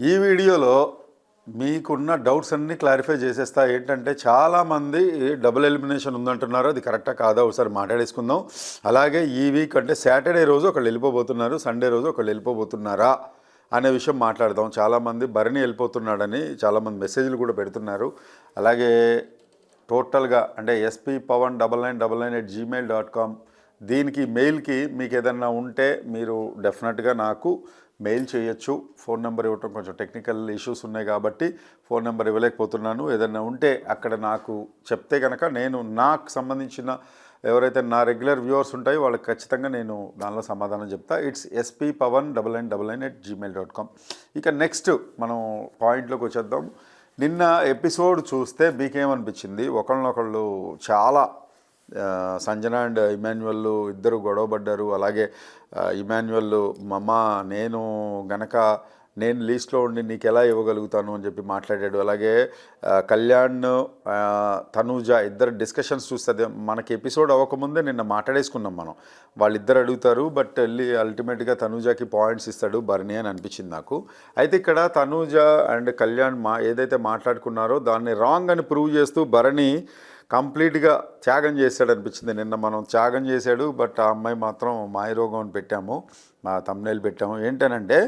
ఈ వీడియోలో మీకున్న డౌట్స్ అన్నీ క్లారిఫై చేసేస్తా. ఏంటంటే చాలామంది డబుల్ ఎలిమినేషన్ ఉందంటున్నారు. అది కరెక్టా కాదా? ఒకసారి మాట్లాడేసుకుందాం. అలాగే ఈ వీక్ అంటే సాటర్డే రోజు ఒకళ్ళు వెళ్ళిపోబోతున్నారు. సండే రోజు ఒకళ్ళు వెళ్ళిపోబోతున్నారా అనే విషయం మాట్లాడదాం. చాలామంది భరణి వెళ్ళిపోతున్నాడని చాలామంది మెసేజ్లు కూడా పెడుతున్నారు. అలాగే టోటల్గా అంటే SP Pawan double nine double nine at Gmail dot com దీనికి మెయిల్కి మీకు ఏదన్నా ఉంటే మీరు డెఫినెట్గా నాకు మెయిల్ చేయొచ్చు. ఫోన్ నెంబర్ ఇవ్వటం కొంచెం టెక్నికల్ ఇష్యూస్ ఉన్నాయి కాబట్టి ఫోన్ నెంబర్ ఇవ్వలేకపోతున్నాను. ఏదైనా ఉంటే అక్కడ నాకు చెప్తే కనుక నేను నాకు సంబంధించిన ఎవరైతే నా రెగ్యులర్ వ్యూవర్స్ ఉంటాయో వాళ్ళకి ఖచ్చితంగా నేను దానిలో సమాధానం చెప్తా. It's SP Pawan double nine double nine at Gmail dot com ఇక నెక్స్ట్ మనం పాయింట్లోకి వచ్చేద్దాం. నిన్న ఎపిసోడ్ చూస్తే మీకేమనిపించింది ఒకళ్ళనొకళ్ళు చాలా సంజన అండ్ ఇమాన్యువల్ ఇద్దరు గొడవపడ్డారు. అలాగే ఇమాన్యువల్ మమ్మ నేను గనక నేను లీస్ట్లో ఉండి నీకు ఎలా ఇవ్వగలుగుతాను? అని చెప్పి మాట్లాడాడు. అలాగే కళ్యాణ్ తనూజ ఇద్దరు డిస్కషన్స్ చూస్తే మనకి ఎపిసోడ్ అవ్వకముందే నిన్న మాట్లాడేసుకున్నాం మనం. వాళ్ళిద్దరు అడుగుతారు బట్ వెళ్ళి అల్టిమేట్గా తనూజకి పాయింట్స్ ఇస్తాడు భరణి అని అనిపించింది నాకు. అయితే ఇక్కడ తనూజ అండ్ కళ్యాణ్ మా ఏదైతే మాట్లాడుకున్నారో దాన్ని రాంగ్ అని ప్రూవ్ చేస్తూ భరణి కంప్లీట్గా త్యాగం చేశాడు అనిపించింది నిన్న మనం త్యాగం చేశాడు బట్ ఆ అమ్మాయి మాత్రం మాయరోగం అని పెట్టాము మా తమ్నేలు పెట్టాము. ఏంటనంటే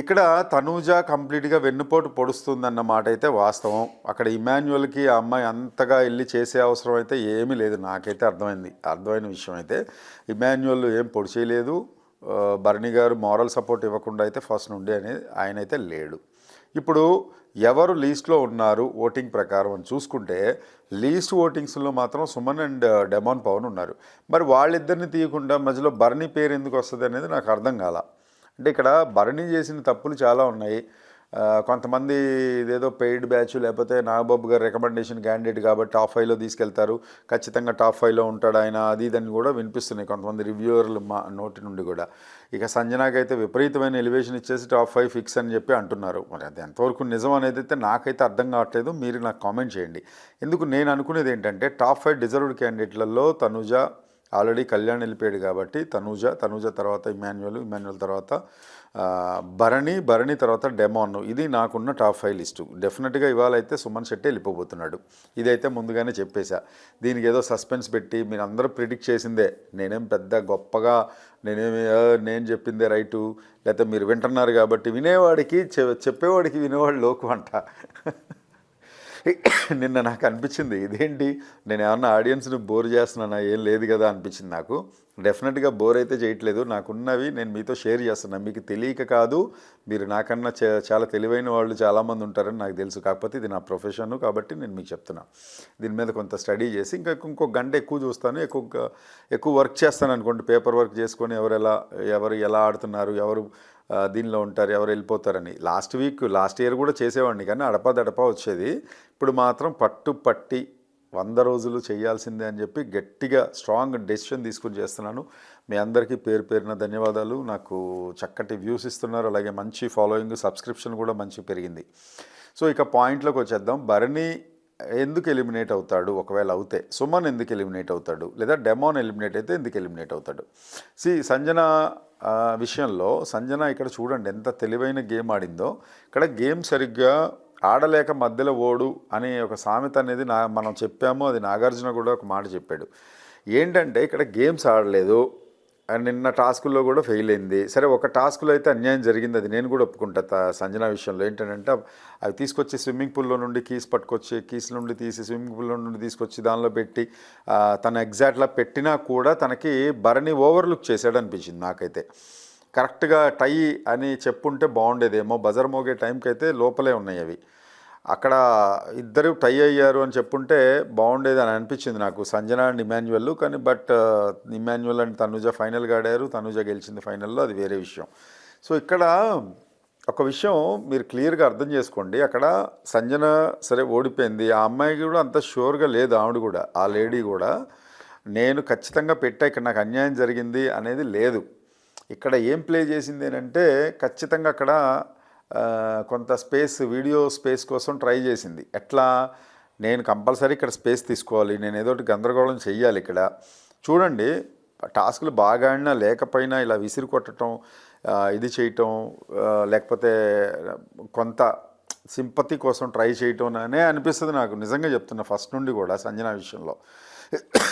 ఇక్కడ తనూజ కంప్లీట్గా వెన్నుపోటు పొడుస్తుందన్న మాట అయితే వాస్తవం. అక్కడ ఇమాన్యువల్కి ఆ అమ్మాయి అంతగా వెళ్ళి చేసే అవసరం అయితే ఏమీ లేదు. నాకైతే అర్థమైంది. అర్థమైన విషయం అయితే ఇమాన్యువల్ ఏం పొడిచేయలేదు. భరణి గారు మారల్ సపోర్ట్ ఇవ్వకుండా అయితే ఫస్ట్ నుండి అనేది ఆయన అయితే లేడు. ఇప్పుడు ఎవరు లీస్ట్లో ఉన్నారు ఓటింగ్ ప్రకారం అని చూసుకుంటే లీస్ట్ ఓటింగ్స్లో మాత్రం సుమన్ అండ్ డెమాన్ పవన్ ఉన్నారు. మరి వాళ్ళిద్దరిని తీయకుండా మధ్యలో భరణి పేరు ఎందుకు వస్తుంది అనేది నాకు అర్థం కాల. అంటే ఇక్కడ భరణి చేసిన తప్పులు చాలా ఉన్నాయి. కొంతమంది ఇదేదో పెయిడ్ బ్యాచ్ లేకపోతే నాగబాబు గారు రికమెండేషన్ క్యాండిడేట్ కాబట్టి టాప్ ఫైవ్లో తీసుకెళ్తారు. ఖచ్చితంగా టాప్ ఫైవ్లో ఉంటాడు ఆయన అది ఇదని కూడా వినిపిస్తున్నాయి కొంతమంది రివ్యూవర్లు మా నోటి నుండి కూడా. ఇక సంజనాకైతే విపరీతమైన ఎలివేషన్ ఇచ్చేసి టాప్ ఫైవ్ ఫిక్స్ అని చెప్పి అంటున్నారు. మరి అది ఎంతవరకు నిజం అనేది అయితే నాకైతే అర్థం కావట్లేదు. మీరు నాకు కామెంట్ చేయండి. ఎందుకు నేను అనుకునేది ఏంటంటే టాప్ ఫైవ్ డిజర్వ్డ్ క్యాండిడేట్లలో తనుజ ఆల్రెడీ కళ్యాణ్ వెళ్ళిపోయాడు కాబట్టి తనూజ తనూజ తర్వాత ఇమాన్యువల్ ఇమాన్యువల్ తర్వాత భరణి భరణి తర్వాత డెమాన్. ఇది నాకున్న టాప్ ఫైవ్ లిస్టు. డెఫినెట్గా ఇవాళ అయితే సుమన్ శెట్టి వెళ్ళిపోబోతున్నాడు. ఇదైతే ముందుగానే చెప్పేశా. దీనికి ఏదో సస్పెన్స్ పెట్టి మీరు అందరూ ప్రిడిక్ట్ చేసిందే. నేనేం పెద్ద గొప్పగా నేనేమి నేను చెప్పిందే రైటు. లేకపోతే మీరు వింటున్నారు కాబట్టి వినేవాడికి చె- చెప్పేవాడికి వినేవాడు లోకు అంట. నిన్న నాకు అనిపించింది. ఇదేంటి? నేను ఏమన్నా ఆడియన్స్ని బోర్ చేస్తున్నానా? ఏం లేదు కదా అనిపించింది నాకు. డెఫినెట్గా బోర్ అయితే చేయట్లేదు. నాకున్నవి నేను మీతో షేర్ చేస్తున్నాను మీకు తెలియక కాదు మీరు నాకన్నా చాలా తెలివైన వాళ్ళు చాలామంది ఉంటారని నాకు తెలుసు. కాకపోతే ఇది నా ప్రొఫెషన్ కాబట్టి నేను మీకు చెప్తున్నా. దీని మీద కొంత స్టడీ చేసి ఇంకా ఇంకో గంట ఎక్కువ చూస్తాను. ఎక్కువ ఎక్కువ వర్క్ చేస్తాను అనుకోండి. పేపర్ వర్క్ చేసుకొని ఎవరు ఎలా ఎవరు ఎలా ఆడుతున్నారు ఎవరు దీనిలో ఉంటారు ఎవరు వెళ్ళిపోతారని. లాస్ట్ వీక్ లాస్ట్ ఇయర్ కూడా చేసేవాడిని కానీ అడపా దడపా వచ్చేది. ఇప్పుడు మాత్రం పట్టు పట్టి వంద రోజులు చేయాల్సిందే అని చెప్పి గట్టిగా స్ట్రాంగ్ డెసిషన్ తీసుకుని చేస్తున్నాను. మీ అందరికీ పేరు పేరిన ధన్యవాదాలు. నాకు చక్కటి వ్యూస్ ఇస్తున్నారు. అలాగే మంచి ఫాలోయింగ్ సబ్స్క్రిప్షన్ కూడా మంచి పెరిగింది. సో ఇక పాయింట్లోకి వచ్చేద్దాం. భరణి ఎందుకు ఎలిమినేట్ అవుతాడు? ఒకవేళ అవుతే సుమన్ ఎందుకు ఎలిమినేట్ అవుతాడు? లేదా డెమోన్ ఎలిమినేట్ అయితే ఎందుకు ఎలిమినేట్ అవుతాడు? సి సంజన విషయంలో సంజన ఇక్కడ చూడండి ఎంత తెలివైన గేమ్ ఆడిందో. ఇక్కడ గేమ్ సరిగ్గా ఆడలేక మధ్యలో ఓడు అనే ఒక సామెత అనేది నా మనం చెప్పాము అది నాగార్జున కూడా ఒక మాట చెప్పాడు. ఏంటంటే ఇక్కడ గేమ్స్ ఆడలేదు నిన్న టాస్కుల్లో కూడా ఫెయిల్ అయింది. సరే ఒక టాస్క్లో అయితే అన్యాయం జరిగింది అది నేను కూడా ఒప్పుకుంటా సంజన విషయంలో. ఏంటంటే అవి తీసుకొచ్చి స్విమ్మింగ్ పూల్లో నుండి కీస్ పట్టుకొచ్చి కీస్ నుండి తీసి స్విమ్మింగ్ పూల్లో నుండి తీసుకొచ్చి దానిలో పెట్టి తన ఎగ్జాక్ట్లా పెట్టినా కూడా తనకి భరణి ఓవర్లుక్ చేశాడు అనిపించింది నాకైతే. కరెక్ట్గా టై అని చెప్పుంటే బాగుండేదేమో. బజర్ మోగే టైంకి అయితే లోపలే ఉన్నాయి అవి. అక్కడ ఇద్దరు టై అయ్యారు అని చెప్పుంటే బాగుండేది అని అనిపించింది నాకు. సంజన అండ్ ఇమాన్యువల్ కానీ బట్ ఇమాన్యువల్ అండ్ తనుజ ఫైనల్గా ఆడారు. తనుజ గెలిచింది ఫైనల్లో. అది వేరే విషయం. సో ఇక్కడ ఒక విషయం మీరు క్లియర్గా అర్థం చేసుకోండి. అక్కడ సంజన సరే ఓడిపోయింది. ఆ అమ్మాయికి కూడా అంత షూర్గా లేదు ఆవిడ కూడా. ఆ లేడీ కూడా. నేను ఖచ్చితంగా పెట్టా ఇక్కడ నాకు అన్యాయం జరిగింది అనేది లేదు. ఇక్కడ ఏం ప్లే చేసింది అంటే ఖచ్చితంగా అక్కడ కొంత స్పేస్ వీడియో స్పేస్ కోసం ట్రై చేసింది. ఎట్లా? నేను కంపల్సరీ ఇక్కడ స్పేస్ తీసుకోవాలి. నేను ఏదో ఒకటి గందరగోళం చెయ్యాలి ఇక్కడ. చూడండి టాస్క్లు బాగా ఆడినా లేకపోయినా ఇలా విసిరి కొట్టడం ఇది చేయటం లేకపోతే కొంత సింపతి కోసం ట్రై చేయటం అనే అనిపిస్తుంది నాకు. నిజంగా చెప్తున్నా ఫస్ట్ నుండి కూడా సంజన విషయంలో.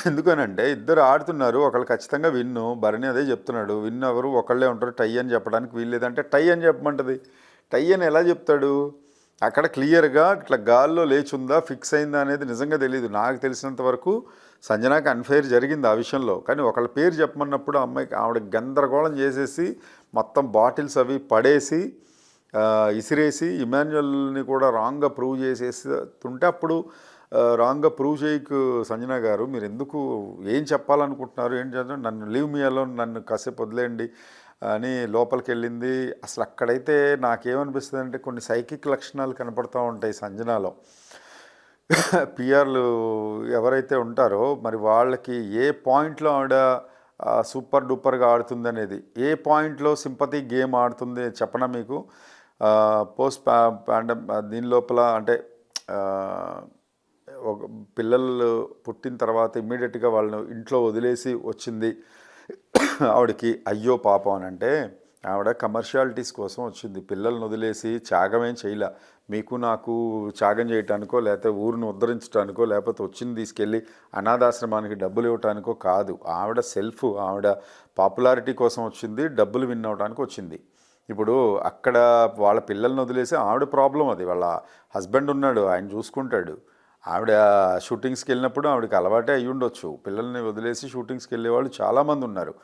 ఎందుకనంటే ఇద్దరు ఆడుతున్నారు ఒకళ్ళు ఖచ్చితంగా విన్ను. భరణి అదే చెప్తున్నాడు విన్ ఎవరు ఒకళ్ళే ఉంటారు టై అని చెప్పడానికి వీల్లేదంటే టై అని చెప్పమంటది. టై అని ఎలా చెప్తాడు? అక్కడ క్లియర్గా ఇట్లా గాల్లో లేచుందా ఫిక్స్ అయిందా అనేది నిజంగా తెలియదు నాకు తెలిసినంత వరకు సంజనాకి అన్ఫెయిర్ జరిగింది ఆ విషయంలో. కానీ ఒకళ్ళ పేరు చెప్పమన్నప్పుడు ఆ అమ్మాయికి ఆవిడ గందరగోళం చేసేసి మొత్తం బాటిల్స్ అవి పడేసి ఇసిరేసి ఇమాన్యువల్ని కూడా రాంగ్గా ప్రూవ్ చేసేసి ఉంటే అప్పుడు రాంగ్గా ప్రూవ్ చేయకు సంజన గారు. మీరు ఎందుకు ఏం చెప్పాలనుకుంటున్నారు? ఏం చేద్దాం నన్ను లీవ్ మీ అలో నన్ను కాసేపు వదిలేయండి అని లోపలికి వెళ్ళింది అసలు అక్కడైతే నాకేమనిపిస్తుంది అంటే కొన్ని సైకిక్ లక్షణాలు కనపడుతూ ఉంటాయి సంజనాలో. పిఆర్లు ఎవరైతే ఉంటారో మరి వాళ్ళకి ఏ పాయింట్లో ఆవిడ సూపర్ డూపర్గా ఆడుతుంది అనేది ఏ పాయింట్లో సింపతి గేమ్ ఆడుతుంది చెప్పనా మీకు? పోస్ట్ పా పాండ దీని లోపల అంటే ఒక పిల్లలు పుట్టిన తర్వాత ఇమ్మీడియట్గా వాళ్ళని ఇంట్లో వదిలేసి వచ్చింది. ఆవిడకి అయ్యో పాపం అని అంటే ఆవిడ కమర్షియాలిటీస్ కోసం వచ్చింది. పిల్లల్ని వదిలేసి త్యాగమేం చేయలే. మీకు నాకు త్యాగం చేయటానికో లేకపోతే ఊరిని ఉద్ధరించడానికో లేకపోతే వచ్చింది తీసుకెళ్ళి అనాథాశ్రమానికి డబ్బులు ఇవ్వటానికో కాదు. ఆవిడ సెల్ఫ్ ఆవిడ పాపులారిటీ కోసం వచ్చింది డబ్బులు విన్ అవడానికి వచ్చింది. ఇప్పుడు అక్కడ వాళ్ళ పిల్లల్ని వదిలేసి ఆవిడ ప్రాబ్లం అది. వాళ్ళ హస్బెండ్ ఉన్నాడు ఆయన చూసుకుంటాడు. ఆవిడ షూటింగ్స్కి వెళ్ళినప్పుడు ఆవిడకి అలవాటే అయ్యి ఉండొచ్చు పిల్లల్ని వదిలేసి షూటింగ్స్కి వెళ్ళేవాళ్ళు చాలామంది ఉన్నారు.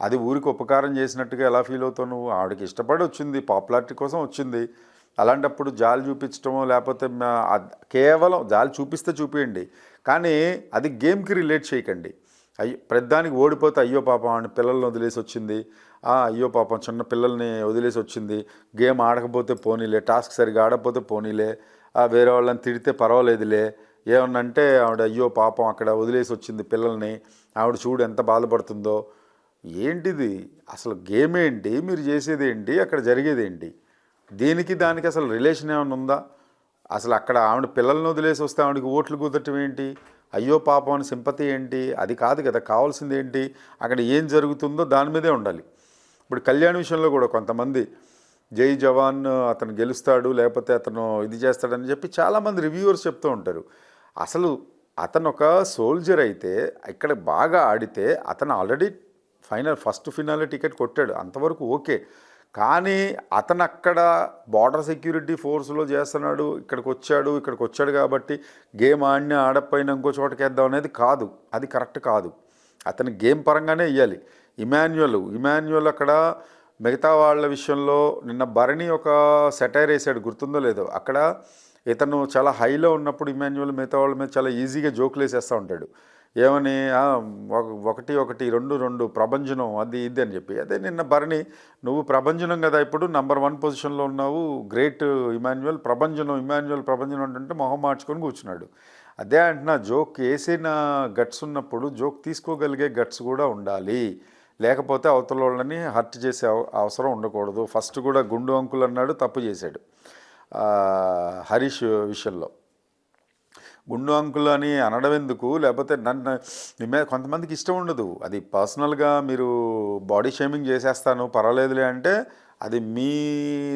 అది ఊరికి ఉపకారం చేసినట్టుగా ఎలా ఫీల్ అవుతావు నువ్వు? ఆవిడకి ఇష్టపడి వచ్చింది పాపులారిటీ కోసం వచ్చింది. అలాంటప్పుడు జాలి చూపించడమో లేకపోతే కేవలం జాలి చూపిస్తే చూపియండి. కానీ అది గేమ్కి రిలేట్ చేయకండి. అయ్యో ప్రతిదానికి ఓడిపోతే అయ్యో పాపం అని పిల్లల్ని వదిలేసి వచ్చింది. అయ్యో పాపం చిన్న పిల్లల్ని వదిలేసి వచ్చింది. గేమ్ ఆడకపోతే పోనీలే టాస్క్ సరిగా ఆడకపోతే పోనీలే. వేరే వాళ్ళని తిడితే పర్వాలేదులే. ఏమన్నంటే ఆవిడ అయ్యో పాపం అక్కడ వదిలేసి వచ్చింది పిల్లల్ని. ఆవిడ చూడు ఎంత బాధపడుతుందో. ఏంటిది? అసలు గేమ్ ఏంటి? మీరు చేసేది ఏంటి? అక్కడ జరిగేది ఏంటి? దీనికి దానికి అసలు రిలేషన్ ఏమైనా ఉందా? అసలు అక్కడ ఆవిడ పిల్లల్ని వదిలేసి వస్తే ఆవిడకి ఓట్లు కుదరటం ఏంటి? అయ్యో పాపం అని సింపతి ఏంటి? అది కాదు కదా కావాల్సింది ఏంటి? అక్కడ ఏం జరుగుతుందో దాని మీదే ఉండాలి. ఇప్పుడు కళ్యాణ్ విషయంలో కూడా కొంతమంది జై జవాన్ అతను గెలుస్తాడు లేకపోతే అతను ఇది చేస్తాడని చెప్పి చాలామంది రివ్యూవర్స్ చెప్తూ ఉంటారు. అసలు అతను ఒక సోల్జర్ అయితే ఇక్కడ బాగా ఆడితే అతను already final first finale ticket కొట్టాడు. అంతవరకు ఓకే. కానీ అతను అక్కడ బార్డర్ సెక్యూరిటీ ఫోర్స్లో చేస్తున్నాడు ఇక్కడికి వచ్చాడు ఇక్కడికి వచ్చాడు కాబట్టి గేమ్ ఆడినా ఆడకపోయినా ఇంకో చోటకి వేద్దాం అనేది కాదు. అది కరెక్ట్ కాదు. అతని గేమ్ పరంగానే ఇవ్వాలి ఇమాన్యువల్ ఇమాన్యువల్ అక్కడ మిగతా వాళ్ళ విషయంలో నిన్న భరణి ఒక సెటైర్ వేసాడు. గుర్తుందో లేదో? అక్కడ ఇతను చాలా హైలో ఉన్నప్పుడు ఇమాన్యువల్ మిగతా వాళ్ళ మీద చాలా ఈజీగా జోకులు వేసేస్తూ ఉంటాడు. ఏమని ఒకటి ఒకటి రెండు రెండు ప్రభంజనం అది ఇది అని చెప్పి. అదే నిన్న భరణి నువ్వు ప్రభంజనం కదా ఇప్పుడు నంబర్ వన్ పొజిషన్లో ఉన్నావు గ్రేట్ ఇమాన్యువల్ ప్రభంజనం ఇమాన్యువల్ ప్రభంజనం అంటే మొహం మార్చుకొని కూర్చున్నాడు. అదే అంటున్నా జోక్ వేసిన గట్స్ ఉన్నప్పుడు జోక్ తీసుకోగలిగే గట్స్ కూడా ఉండాలి. లేకపోతే అవతల వాళ్ళని హర్ట్ చేసే అవ- అవసరం ఉండకూడదు. ఫస్ట్ కూడా గుండు అంకులు అన్నాడు తప్పు చేశాడు. హరీష్ విషయంలో. గుండు అంకుల్ అని అనడం ఎందుకు? లేకపోతే నన్ను మీ మీద కొంతమందికి ఇష్టం ఉండదు. అది పర్సనల్గా మీరు బాడీ షేమింగ్ చేసేస్తాను పర్వాలేదులే అంటే అది మీ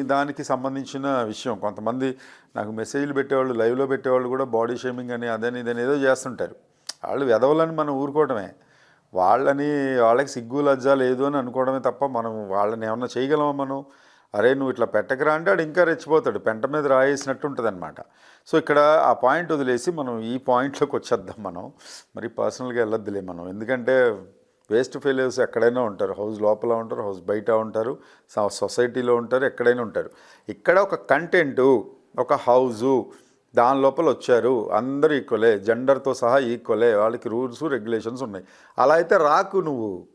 దానికి సంబంధించిన విషయం. కొంతమంది నాకు మెసేజ్లు పెట్టేవాళ్ళు లైవ్లో పెట్టేవాళ్ళు కూడా బాడీ షేమింగ్ అని అదని ఇదని ఏదో చేస్తుంటారు. వాళ్ళు వెదవలని మనం ఊరుకోవటమే. వాళ్ళని వాళ్ళకి సిగ్గు లజ్జ లేదు అని అనుకోవడమే తప్ప మనం వాళ్ళని ఏమన్నా చేయగలమా మనం? అరే నువ్వు ఇట్లా పెట్టకరా అంటే వాడు ఇంకా రెచ్చిపోతాడు. పెంట మీద రాయేసినట్టు ఉంటుంది అనమాట సో ఇక్కడ ఆ పాయింట్ వదిలేసి మనం ఈ పాయింట్లోకి వచ్చేద్దాం మనం. మరి పర్సనల్గా వెళ్ళొద్దులే మనం. ఎందుకంటే వేస్ట్ ఫెయిల్యూర్స్ ఎక్కడైనా ఉంటారు. హౌస్ లోపల ఉంటారు హౌస్ బయట ఉంటారు సొసైటీలో ఉంటారు ఎక్కడైనా ఉంటారు. ఇక్కడ ఒక కంటెంటు ఒక హౌజు దాని లోపల వచ్చారు. అందరూ ఈక్వలే. జెండర్తో సహా ఈక్వలే. వాళ్ళకి రూల్స్ రెగ్యులేషన్స్ ఉన్నాయి. అలా అయితే రాకు నువ్వు.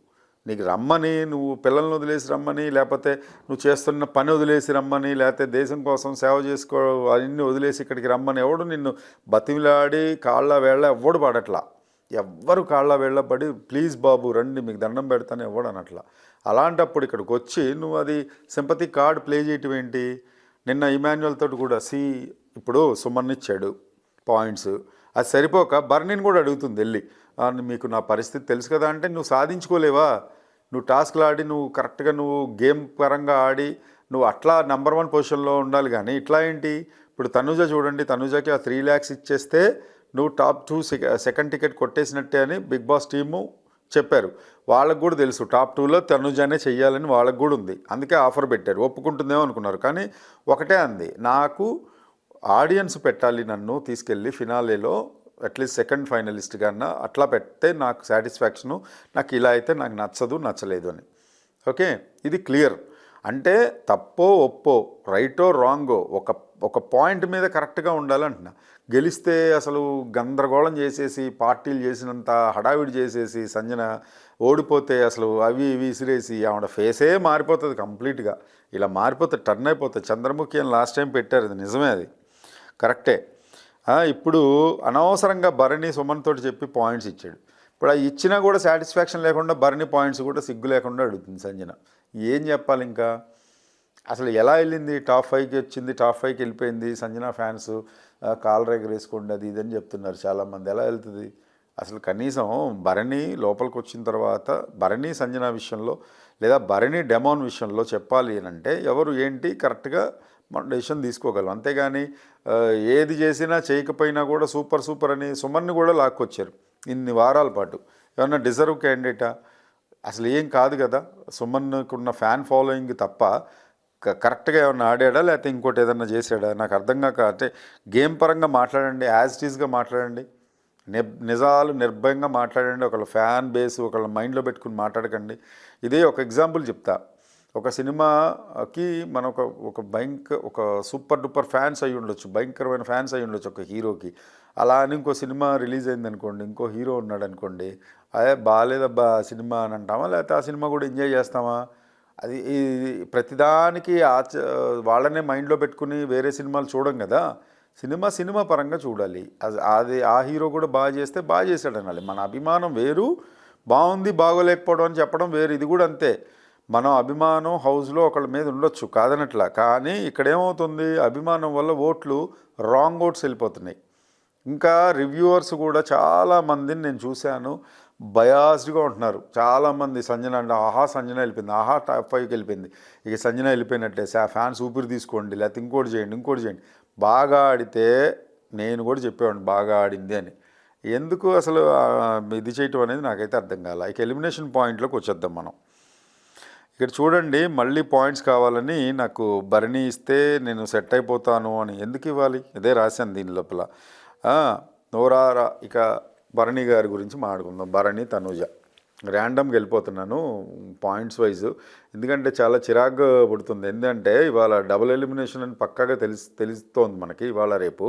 నీకు రమ్మని నువ్వు పిల్లల్ని వదిలేసి రమ్మని లేకపోతే నువ్వు చేస్తున్న పని వదిలేసి రమ్మని లేకపోతే దేశం కోసం సేవ చేసుకో అన్ని వదిలేసి ఇక్కడికి రమ్మని ఎవడు నిన్ను బతిమిలాడి కాళ్ళ వేళ్ళ ఎవ్వడు పడట్లా. ఎవ్వరు కాళ్ళ వేళ్ళ పడి ప్లీజ్ బాబు రండి మీకు దండం పెడతాను ఎవ్వడు అనట్లా. అలాంటప్పుడు ఇక్కడికి వచ్చి నువ్వు అది సింపతి కార్డ్ ప్లే చేయటం ఏంటి? నిన్న ఇమాన్యువల్ తోటి కూడా సి ఇప్పుడు సుమన్ ఇచ్చాడు పాయింట్స్. అది సరిపోక బర్నీని కూడా అడుగుతుంది వెళ్ళి. మీకు నా పరిస్థితి తెలుసు కదా అంటే నువ్వు సాధించుకోలేవా? నువ్వు టాస్క్లు ఆడి నువ్వు కరెక్ట్గా నువ్వు గేమ్ పరంగా ఆడి నువ్వు అట్లా నెంబర్ వన్ పొజిషన్లో ఉండాలి కానీ ఇట్లా ఏంటి? ఇప్పుడు తనుజ చూడండి తనుజకి ఆ త్రీ ల్యాక్స్ ఇచ్చేస్తే నువ్వు టాప్ టూ సెకండ్ టికెట్ కొట్టేసినట్టే అని బిగ్ బాస్ టీము చెప్పారు. వాళ్ళకు కూడా తెలుసు టాప్ టూలో తనుజానే చెయ్యాలని వాళ్ళకు కూడా ఉంది. అందుకే ఆఫర్ పెట్టారు. ఒప్పుకుంటుందేమో అనుకున్నారు. కానీ ఒకటే అంది నాకు ఆడియన్స్ పెట్టాలి నన్ను తీసుకెళ్ళి ఫినాలేలో అట్లీస్ట్ సెకండ్ ఫైనలిస్ట్ కన్నా అట్లా పెడితే నాకు సాటిస్ఫాక్షను నాకు ఇలా అయితే నాకు నచ్చదు నచ్చలేదు అని. ఓకే? ఇది క్లియర్. అంటే తప్పో ఒప్పో రైటో రాంగో ఒక ఒక పాయింట్ మీద కరెక్ట్గా ఉండాలంటున్నా. గెలిస్తే అసలు గందరగోళం చేసేసి పార్టీలు చేసినంత హడావిడి చేసేసి సంజన ఓడిపోతే అసలు అవి ఇవి విసిరేసి ఆవిడ ఫేసే మారిపోతుంది కంప్లీట్గా. ఇలా మారిపోతే టర్న్ అయిపోతుంది చంద్రముఖి అని లాస్ట్ టైం పెట్టారు అది నిజమే అది. కరెక్టే. ఇప్పుడు అనవసరంగా భరణి సుమన్ తోటి చెప్పి పాయింట్స్ ఇచ్చాడు. ఇప్పుడు ఆ ఇచ్చినా కూడా సాటిస్ఫాక్షన్ లేకుండా భరణి పాయింట్స్ కూడా సిగ్గు లేకుండా అడుగుతుంది సంజన. ఏం చెప్పాలి ఇంకా? అసలు ఎలా వెళ్ళింది? టాప్ ఫైవ్కి వచ్చింది టాప్ ఫైవ్కి వెళ్ళిపోయింది సంజన ఫ్యాన్స్ కాలర్ ఎగరేసుకోండి అది ఇదని చెప్తున్నారు చాలామంది. ఎలా వెళ్తుంది? అసలు కనీసం భరణి లోపలికి వచ్చిన తర్వాత భరణి సంజన విషయంలో లేదా భరణి డెమోన్ విషయంలో చెప్పాలి అని అంటే ఎవరు ఏంటి? కరెక్ట్గా మనం డెసిషన్ తీసుకోగలం. అంతేగాని ఏది చేసినా చేయకపోయినా కూడా సూపర్ సూపర్ అని సుమన్ని కూడా లాక్కొచ్చారు ఇన్ని వారాల పాటు. ఏమన్నా డిజర్వ్ క్యాండిడేటా? అసలు ఏం కాదు కదా. సుమన్కున్న ఫ్యాన్ ఫాలోయింగ్ తప్ప క- కరెక్ట్గా ఏమన్నా ఆడాడా? లేకపోతే ఇంకోటి ఏదన్నా చేశాడా? నాకు అర్థం కాక అంటే గేమ్ పరంగా మాట్లాడండి యాజ్ ఇట్ మాట్లాడండి. ని నిజాలు నిర్భయంగా మాట్లాడండి. ఒకళ్ళ ఫ్యాన్ బేస్ ఒకళ్ళ మైండ్లో పెట్టుకుని మాట్లాడకండి. ఇదే ఒక ఎగ్జాంపుల్ చెప్తా. ఒక సినిమాకి మన ఒక ఒక భయంకర ఒక సూపర్ డూపర్ ఫ్యాన్స్ అయి ఉండొచ్చు భయంకరమైన ఫ్యాన్స్ అయి ఉండొచ్చు ఒక హీరోకి. అలా అని ఇంకో సినిమా రిలీజ్ అయింది అనుకోండి ఇంకో హీరో ఉన్నాడు అనుకోండి అదే బాగాలేదబ్బా ఆ సినిమా అని అంటామా? లేకపోతే ఆ సినిమా కూడా ఎంజాయ్ చేస్తామా? అది ప్రతిదానికి ఆచ వాళ్ళనే మైండ్లో పెట్టుకుని వేరే సినిమాలు చూడం కదా. సినిమా సినిమా పరంగా చూడాలి. అది అది ఆ హీరో కూడా బాగా చేస్తే బాగా చేశాడు అనాలి మన అభిమానం వేరు బాగుంది బాగోలేకపోవడం అని చెప్పడం వేరు ఇది కూడా అంతే. మనం అభిమానం హౌస్లో ఒకళ్ళ మీద ఉండొచ్చు కాదనట్లా. కానీ ఇక్కడ ఏమవుతుంది అభిమానం వల్ల ఓట్లు రాంగ్ ఓట్స్ వెళ్ళిపోతున్నాయి. ఇంకా రివ్యూవర్స్ కూడా చాలా మందిని నేను చూశాను బయాస్డ్గా ఉంటున్నారు. చాలామంది సంజన అంటే ఆహా సంజన వెళ్ళిపోయింది ఆహా టాప్ ఫైవ్కి వెళ్ళిపోయింది. ఇక సంజన వెళ్ళిపోయినట్టే సా ఫ్యాన్స్ ఊపిరి తీసుకోండి లేకపోతే ఇంకోటి చేయండి ఇంకోటి చేయండి. బాగా ఆడితే నేను కూడా చెప్పేవాడిని బాగా ఆడింది అని. ఎందుకు అసలు ఇది చేయటం అనేది నాకైతే అర్థం కాలే. ఇక ఎలిమినేషన్ పాయింట్లోకి వచ్చేద్దాం మనం. ఇక్కడ చూడండి మళ్ళీ పాయింట్స్ కావాలని నాకు భరణి ఇస్తే నేను సెట్ అయిపోతాను అని ఎందుకు ఇవ్వాలి? ఇదే రాశాను దీని లోపల. నోరారా ఇక భరణి గారి గురించి మాట్లాడుకుందాం. భరణి తనుజ. ర్యాండమ్గా వెళ్ళిపోతున్నాను పాయింట్స్ వైజ్ ఎందుకంటే చాలా చిరాగ్గా పుడుతుంది. ఎందుకంటే ఇవాళ డబుల్ ఎలిమినేషన్ అని పక్కాగా తెలిసి తెలుస్తోంది మనకి ఇవాళ రేపు.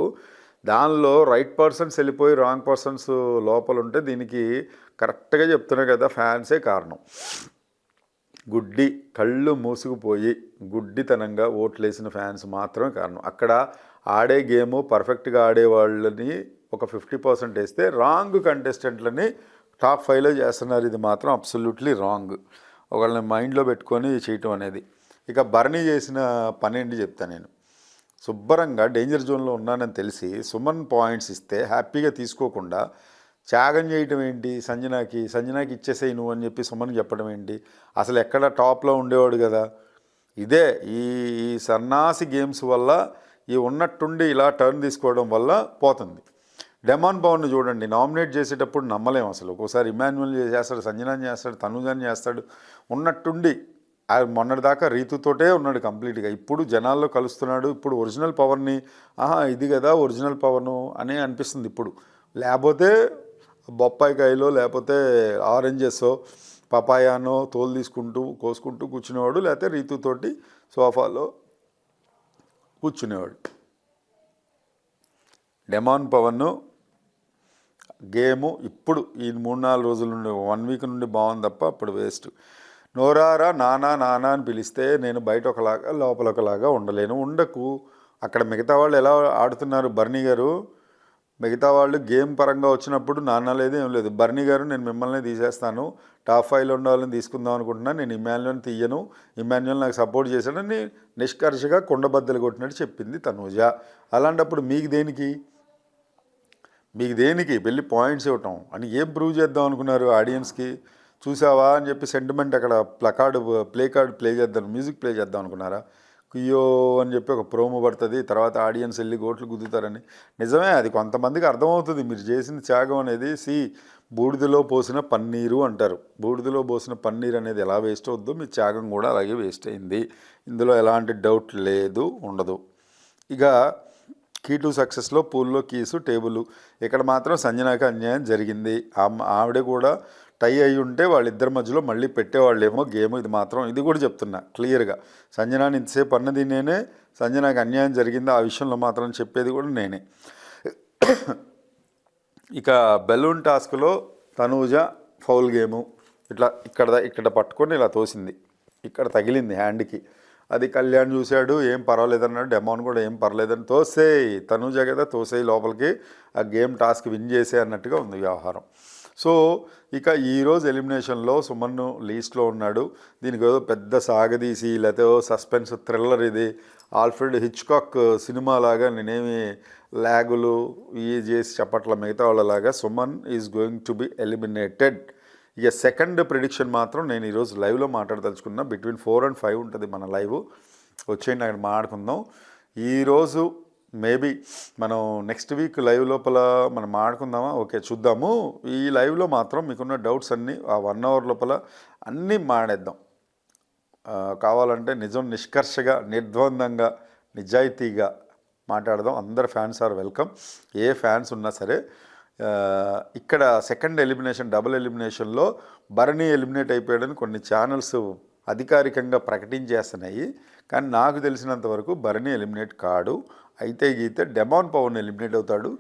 దానిలో రైట్ పర్సన్స్ వెళ్ళిపోయి రాంగ్ పర్సన్స్ లోపల ఉంటే దీనికి కరెక్ట్గా చెప్తున్నా కదా ఫ్యాన్సే కారణం. గుడ్డి కళ్ళు మూసుకుపోయి గుడ్డితనంగా ఓట్లేసిన ఫ్యాన్స్ మాత్రమే కారణం. అక్కడ ఆడే గేము పర్ఫెక్ట్గా ఆడే వాళ్ళని ఒక ఫిఫ్టీ పర్సెంట్ వేస్తే రాంగ్ కంటెస్టెంట్లని టాప్ ఫైవ్లో చేస్తున్నారు. ఇది మాత్రం అబ్సల్యూట్లీ రాంగ్. ఒకళ్ళని మైండ్లో పెట్టుకొని చేయటం అనేది. ఇక భరణి చేసిన పని ఏంటి చెప్తాను నేను. శుభ్రంగా డేంజర్ జోన్లో ఉన్నానని తెలిసి సుమన్ పాయింట్స్ ఇస్తే హ్యాపీగా తీసుకోకుండా త్యాగం చేయటం ఏంటి? సంజనాకి సంజనాకి ఇచ్చేసేయి నువ్వు అని చెప్పి సుమన్ చెప్పడం ఏంటి? అసలు ఎక్కడ టాప్లో ఉండేవాడు కదా? ఇదే ఈ ఈ సన్నాసి గేమ్స్ వల్ల ఈ ఉన్నట్టుండి ఇలా టర్న్ తీసుకోవడం వల్ల పోతుంది. డెమాన్ పవన్ చూడండి నామినేట్ చేసేటప్పుడు నమ్మలేం అసలు. ఒక్కోసారి ఇమాన్యువల్ చేస్తాడు సంజనాన్ని చేస్తాడు తనుజాన్ని చేస్తాడు. ఉన్నట్టుండి మొన్నటిదాకా రీతుతోటే ఉన్నాడు కంప్లీట్గా. ఇప్పుడు జనాల్లో కలుస్తున్నాడు ఇప్పుడు ఒరిజినల్ పవర్ని ఆహా ఇది కదా ఒరిజినల్ పవర్ను అని అనిపిస్తుంది ఇప్పుడు. లేకపోతే బొప్పాయికాయలో లేకపోతే ఆరెంజెస్ పపాయానో తోలు తీసుకుంటూ కోసుకుంటూ కూర్చునేవాడు లేకపోతే రీతుతోటి సోఫాలో కూర్చునేవాడు. డెమాన్ పవన్ గేము ఇప్పుడు ఈ మూడు నాలుగు రోజుల నుండి వన్ వీక్ నుండి బాగుంది తప్ప అప్పుడు వేస్ట్. నోరారా నానా నానా అని పిలిస్తే నేను బయట ఒకలాగా లోపల ఒకలాగా ఉండలేను. ఉండకు. అక్కడ మిగతా వాళ్ళు ఎలా ఆడుతున్నారు బర్నీ గారు? మిగతా వాళ్ళు గేమ్ పరంగా వచ్చినప్పుడు నాన్న లేదు ఏం లేదు. బర్నీ గారు నేను మిమ్మల్ని తీసేస్తాను. టాప్ ఫైవ్లో ఉన్న వాళ్ళని తీసుకుందాం అనుకుంటున్నా. నేను ఇమాన్యుల్ని తీయను. ఇమాన్యుల్ నాకు సపోర్ట్ చేశాడని నిష్కర్షగా కొండబద్దలు కొట్టినట్టు చెప్పింది తనూజ. అలాంటప్పుడు మీకు దేనికి? మీకు దేనికి? వెళ్ళి పాయింట్స్ ఇవ్వటం. అని ఏం ప్రూవ్ చేద్దాం అనుకున్నారు ఆడియన్స్కి? చూసావా అని చెప్పి సెంటిమెంట్ అక్కడ ప్లకార్డు ప్లే కార్డ్ ప్లే చేద్దాం మ్యూజిక్ ప్లే చేద్దాం అనుకున్నారా? కుయ్యో అని చెప్పి ఒక ప్రోమో పడుతుంది తర్వాత ఆడియన్స్ వెళ్ళి గోట్లు గుద్దుతారని. నిజమే అది కొంతమందికి అర్థమవుతుంది. మీరు చేసిన త్యాగం అనేది సి బూడిదలో పోసిన పన్నీరు అంటారు. బూడిదలో పోసిన పన్నీర్ అనేది ఎలా వేస్ట్ అవుద్దో మీ త్యాగం కూడా అలాగే వేస్ట్ అయింది. ఇందులో ఎలాంటి డౌట్ లేదు ఉండదు. ఇక కీ టు సక్సెస్లో పూల్లో కీసు టేబుల్ ఇక్కడ మాత్రం సంజనాకి అన్యాయం జరిగింది. ఆ ఆవిడ కూడా టై అయి ఉంటే వాళ్ళిద్దరి మధ్యలో మళ్ళీ పెట్టేవాళ్ళేమో గేమ్. ఇది మాత్రం ఇది కూడా చెప్తున్నా క్లియర్గా. సంజనాని ఇంతసేపు అన్నది నేనే సంజనాకి అన్యాయం జరిగింది ఆ విషయంలో మాత్రం చెప్పేది కూడా నేనే. ఇక బెలూన్ టాస్క్లో తనూజ ఫౌల్ గేము. ఇట్లా ఇక్కడ ఇక్కడ పట్టుకొని ఇలా తోసింది. ఇక్కడ తగిలింది హ్యాండ్కి. అది కళ్యాణ్ చూశాడు ఏం పర్వాలేదన్నాడు డెమోన్ కూడా ఏం పర్లేదని తోసేయి తనూజ కదా తోసేయి లోపలికి. ఆ గేమ్ టాస్క్ విన్ చేసే అన్నట్టుగా ఉంది వ్యవహారం. సో ఇక ఈరోజు ఎలిమినేషన్లో సుమన్ లీస్ట్లో ఉన్నాడు. దీనికి ఏదో పెద్ద సాగదీసి లేకపోతే సస్పెన్స్ థ్రిల్లర్ ఇది ఆల్ఫ్రెడ్ హిచ్కాక్ సినిమా లాగా నేనేమి లాగులు ఇవి చేసి చెప్పట్ల మిగతా వాళ్ళలాగా Suman is going to be eliminated. ఇక సెకండ్ ప్రిడిక్షన్ మాత్రం నేను ఈరోజు లైవ్లో మాట్లాడదలుచుకున్నా. బిట్వీన్ ఫోర్ అండ్ ఫైవ్ ఉంటుంది మన లైవ్. వచ్చేయండి అక్కడ మాట్లాడుకుందాం. ఈరోజు మేబీ మనం నెక్స్ట్ వీక్ లైవ్ లోపల మనం మాట్లాడుకుందామా ఓకే చూద్దాము. ఈ లైవ్లో మాత్రం మీకున్న డౌట్స్ అన్నీ ఆ వన్ అవర్ లోపల అన్నీ మాడేద్దాం కావాలంటే నిజం నిష్కర్షగా నిర్ద్వందంగా నిజాయితీగా మాట్లాడదాం. అందరు ఫ్యాన్స్ ఆర్ వెల్కమ్. ఏ ఫ్యాన్స్ ఉన్నా సరే ఇక్కడ సెకండ్ ఎలిమినేషన్ డబుల్ ఎలిమినేషన్లో భరణి ఎలిమినేట్ అయిపోయాడని కొన్ని ఛానల్స్ అధికారికంగా ప్రకటించేస్తున్నాయి. కానీ నాకు తెలిసినంత వరకు భరణి ఎలిమినేట్ కాడు. అయితే గీతే డెమాన్ పవన్ ఎలిమినేట్ అవుతాడు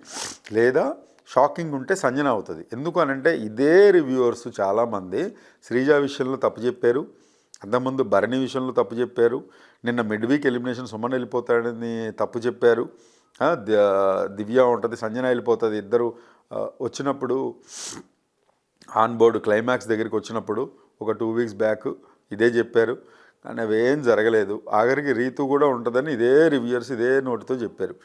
లేదా షాకింగ్ ఉంటే సంజన అవుతుంది. ఎందుకు అనంటే ఇదే రివ్యూవర్స్ చాలామంది శ్రీజ విషయంలో తప్పు చెప్పారు. అంతకుముందు భరణి విషయంలో తప్పు చెప్పారు. నిన్న మిడ్ వీక్ ఎలిమినేషన్ సుమన్ వెళ్ళిపోతాడని తప్పు చెప్పారు. దివ్య ఉంటుంది సంజన వెళ్ళిపోతుంది ఇద్దరు. వచ్చినప్పుడు ఆన్ బోర్డు క్లైమాక్స్ దగ్గరికి వచ్చినప్పుడు ఒక టూ వీక్స్ బ్యాక్ ఇదే చెప్పారు. కానీ అవేం జరగలేదు. ఆఖరికి రీతు కూడా ఉంటుందని ఇదే రివ్యూయర్స్ ఇదే నోటితో చెప్పారు.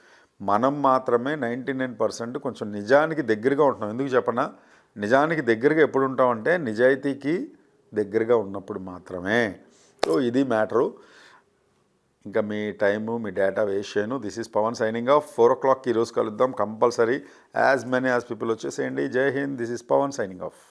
మనం మాత్రమే నైంటీ నైన్ పర్సెంట్ కొంచెం నిజానికి దగ్గరగా ఉంటున్నాం. ఎందుకు చెప్పనా? నిజానికి దగ్గరగా ఎప్పుడు ఉంటామంటే నిజాయితీకి దగ్గరగా ఉన్నప్పుడు మాత్రమే. సో ఇది మ్యాటరు. ఇంకా మీ టైము మీ డేటా వేస్ట్ చేయను. This is Pawan signing off. Four ఓ క్లాక్కి ఈరోజు కలుద్దాం compulsory. As many as people వచ్చేసేయండి. జై Hind. This is Pawan signing off.